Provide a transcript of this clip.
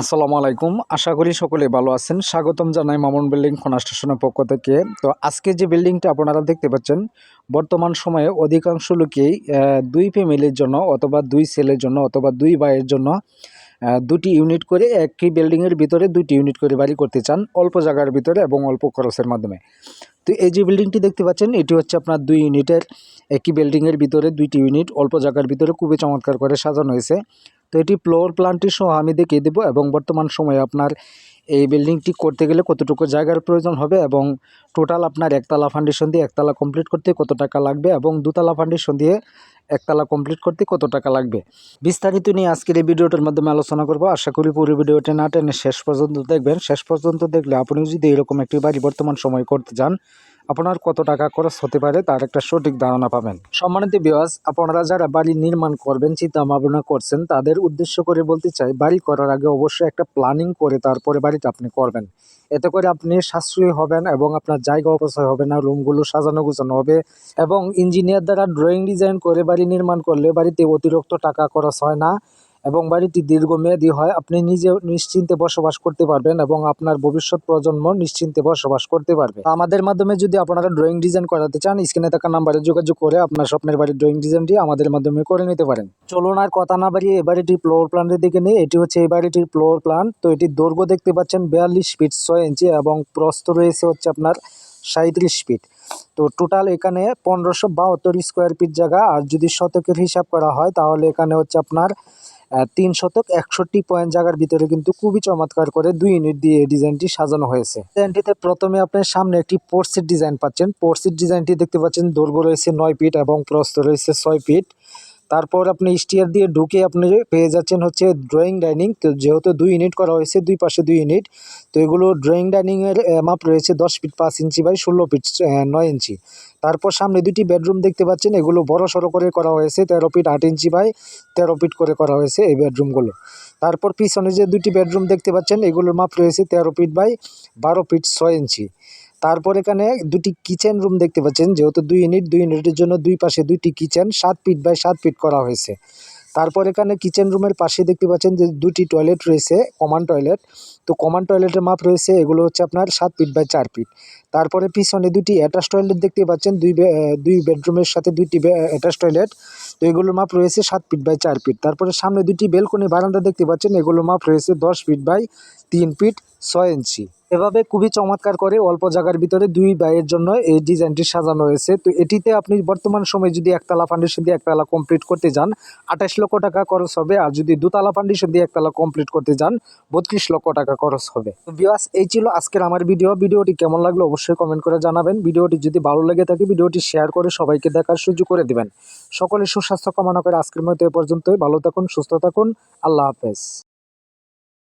আসসালামু আলাইকুম। আশা করি সকলে ভালো আছেন। স্বাগতম জানাই মামুন বিল্ডিং খোনা স্টেশনের পক্ষ থেকে। তো আজকে যে বিল্ডিংটা আপনারা দেখতে পাচ্ছেন, বর্তমান সময়ে অধিকাংশ লোকেই দুই ফ্যামিলির জন্য অথবা দুই ছেলের জন্য অথবা দুই ভাইয়ের জন্য দুটি ইউনিট করে একই বিল্ডিংয়ের ভিতরে দুটি ইউনিট করে বাড়ি করতে চান, অল্প জায়গার ভিতরে এবং অল্প খরচের মাধ্যমে। তো এই যে বিল্ডিংটি দেখতে পাচ্ছেন, এটি হচ্ছে আপনার দুই ইউনিটের একই বিল্ডিংয়ের ভিতরে দুইটি ইউনিট, অল্প জায়গার ভিতরে খুবই চমৎকার করে সাজানো হয়েছে। তো এটি ফ্লোর প্ল্যানটি সহ আমি দেখিয়ে দেবো এবং বর্তমান সময়ে আপনার এই বিল্ডিংটি করতে গেলে কতটুকু জায়গার প্রয়োজন হবে এবং টোটাল আপনার একতলা ফাউন্ডেশন দিয়ে একতলা কমপ্লিট করতে কত টাকা লাগবে এবং দুতলা ফাউন্ডেশন দিয়ে একতলা কমপ্লিট করতে কত টাকা লাগবে। বিস্তারিত নিয়ে আজকের এই ভিডিওটার মাধ্যমে আলোচনা করব। আশা করি পুরো ভিডিওটি না টেনে শেষ পর্যন্ত দেখবেন। শেষ পর্যন্ত দেখলে আপনি যদি এরকম একটি বাড়ি বর্তমান সময় করতে চান আপনার কত টাকা খরচ হতে পারে তার একটা সঠিক ধারণা পাবেন। সম্মানিত বিওয়াজ আপনারা যারা বাড়ি নির্মাণ করবেন চিন্তা ভাবনা করছেন, তাদের উদ্দেশ্য করে বলতে চাই, বাড়ি করার আগে অবশ্যই একটা প্ল্যানিং করে তারপরে বাড়িটা আপনি করবেন। এতে করে আপনি সাশ্রয়ী হবেন এবং আপনার জায়গা অপচয় হবে না, রুমগুলো সাজানো গুছানো হবে এবং ইঞ্জিনিয়ার দ্বারা ড্রয়িং ডিজাইন করে বাড়ি নির্মাণ করলে বাড়িতে অতিরিক্ত টাকা খরচ হয় না। এবং বাড়িটি দীর্ঘমেয়াদী হয়, আপনি নিজে নিশ্চিন্তে বসবাস করতে পারবেন এবং আপনার ভবিষ্যৎ প্রজন্ম নিশ্চিন্তে বসবাস করতে পারবে। আমাদের মাধ্যমে যদি আপনারা ড্রয়িং ডিজাইন করাতে চান, স্ক্রিনে থাকা নাম্বারে যোগাযোগ করে আপনার স্বপ্নের বাড়ির ড্রয়িং ডিজাইনটি আমাদের মাধ্যমে করে নিতে পারেন। চলুন আর কথা না বাড়িয়ে এ বাড়িটির ফ্লোর প্ল্যানের দিকে নিয়ে এটি হচ্ছে এই বাড়িটির ফ্লোর প্ল্যান তো এটির দৈর্ঘ্য দেখতে পাচ্ছেন বিয়াল্লিশ ফিট ছয় ইঞ্চি এবং প্রস্থ রয়েছে হচ্ছে আপনার সাঁত্রিশ ফিট তো টোটাল এখানে পনেরোশো বাহাত্তর স্কোয়ার ফিট জায়গা। আর যদি শতকের হিসাব করা হয়, তাহলে এখানে হচ্ছে আপনার তিন শতক একষট্টি পয়েন্ট জায়গার ভিতরে কিন্তু খুবই চমৎকার করে দুই ইউনিট দিয়ে এই ডিজাইনটি সাজানো হয়েছে। ডিজাইনটিতে প্রথমে আপনার সামনে একটি পোর্সিট ডিজাইন পাচ্ছেন। পোর্সিট ডিজাইনটি দেখতে পাচ্ছেন, দৈর্ঘ্য রয়েছে নয় ফিট এবং প্রস্ত রয়েছে ছয় ফিট। তারপর আপনি স্টিয়ার দিয়ে ঢুকে আপনি পেয়ে যাচ্ছেন হচ্ছে ড্রয়িং ডাইনিং তো যেহেতু দুই ইউনিট করা হয়েছে, দুই পাশে দুই ইউনিট তো এগুলো ড্রয়িং ডাইনিংয়ের মাপ রয়েছে দশ ফিট পাঁচ ইঞ্চি বাই ষোলো ফিট নয় ইঞ্চি তারপর সামনে দুটি বেডরুম দেখতে পাচ্ছেন, এগুলো বড় সড়ো করে করা হয়েছে, তেরো ফিট আট ইঞ্চি বাই তেরো ফিট করে করা হয়েছে এই বেডরুমগুলো তারপর পিছনে যে দুটি বেডরুম দেখতে পাচ্ছেন, এগুলোর মাপ রয়েছে তেরো ফিট বাই বারো ফিট ছয় ইঞ্চি তারপর এখানে দুটি কিচেন রুম দেখতে পাচ্ছেন। যেহেতু দুই ইউনিট দুই ইউনিটের জন্য দুই পাশে দুইটি কিচেন সাত ফিট বাই সাত ফিট করা হয়েছে। তারপর এখানে কিচেন রুমের পাশে দেখতে পাচ্ছেন যে দুটি টয়লেট রয়েছে কমান টয়লেট তো কমান টয়লেটের মাপ রয়েছে, এগুলো হচ্ছে আপনার সাত ফিট বাই চার ফিট তারপরে পিছনে দুটি অ্যাটাচ টয়লেট দেখতে পাচ্ছেন, দুই দুই বেডরুমের সাথে দুইটি অ্যাটাচ টয়লেট তো এগুলোর মাপ রয়েছে সাত ফিট বাই চার ফিট তারপরে সামনে দুটি বেলকনি বারান্দা দেখতে পাচ্ছেন, এগুলোর মাপ রয়েছে দশ ফিট বাই তিন ফিট ছয় ইঞ্চি এভাবে খুবই চমৎকার করে অল্প জায়গার ভিতরে দুই বাইয়ের জন্য এই ডিজাইনটি সাজানো হয়েছে। তো এটিতে আপনি বর্তমান সময়ে যদি একতলা ফাউন্ডেশন দিয়ে একতলা কমপ্লিট করতে যান, আঠাশ লক্ষ টাকা খরচ হবে। আর যদি দুতলা ফাউন্ডেশন দিয়ে একতলা কমপ্লিট করতে যান, বত্রিশ লক্ষ টাকা খরচ হবে। তো বিয়াস এই ছিল আজকের আমার ভিডিও ভিডিওটি কেমন লাগল অবশ্যই কমেন্ট করে জানাবেন। ভিডিওটি যদি ভালো লেগে থাকে, ভিডিওটি শেয়ার করে সবাইকে দেখার সুযোগ করে দিবেন। সকলে সুস্বাস্থ্য কামনা করে আজকের মতো এ পর্যন্তই। ভালো থাকুন, সুস্থ থাকুন। আল্লাহ হাফেজ।